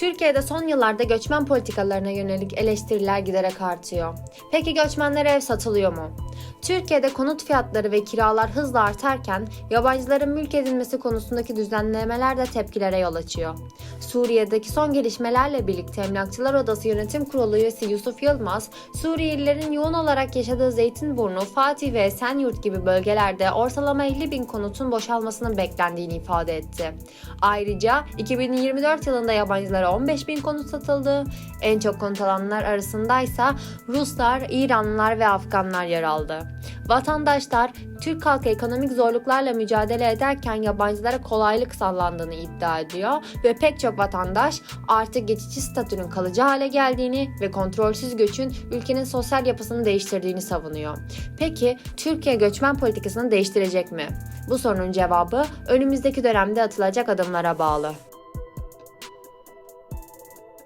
Türkiye'de son yıllarda göçmen politikalarına yönelik eleştiriler giderek artıyor. Peki göçmenlere ev satılıyor mu? Türkiye'de konut fiyatları ve kiralar hızla artarken yabancıların mülk edinmesi konusundaki düzenlemeler de tepkilere yol açıyor. Suriye'deki son gelişmelerle birlikte Emlakçılar Odası Yönetim Kurulu üyesi Yusuf Yılmaz, Suriyelilerin yoğun olarak yaşadığı Zeytinburnu, Fatih ve Esenyurt gibi bölgelerde ortalama 50 bin konutun boşalmasının beklendiğini ifade etti. Ayrıca 2024 yılında yabancılara 15 bin konut satıldı. En çok konut alanlar arasındaysa Ruslar, İranlılar ve Afganlar yer aldı. Vatandaşlar Türk halkı ekonomik zorluklarla mücadele ederken yabancılara kolaylık sağlandığını iddia ediyor ve pek çok vatandaş artık geçici statünün kalıcı hale geldiğini ve kontrolsüz göçün ülkenin sosyal yapısını değiştirdiğini savunuyor. Peki Türkiye göçmen politikasını değiştirecek mi? Bu sorunun cevabı önümüzdeki dönemde atılacak adımlara bağlı.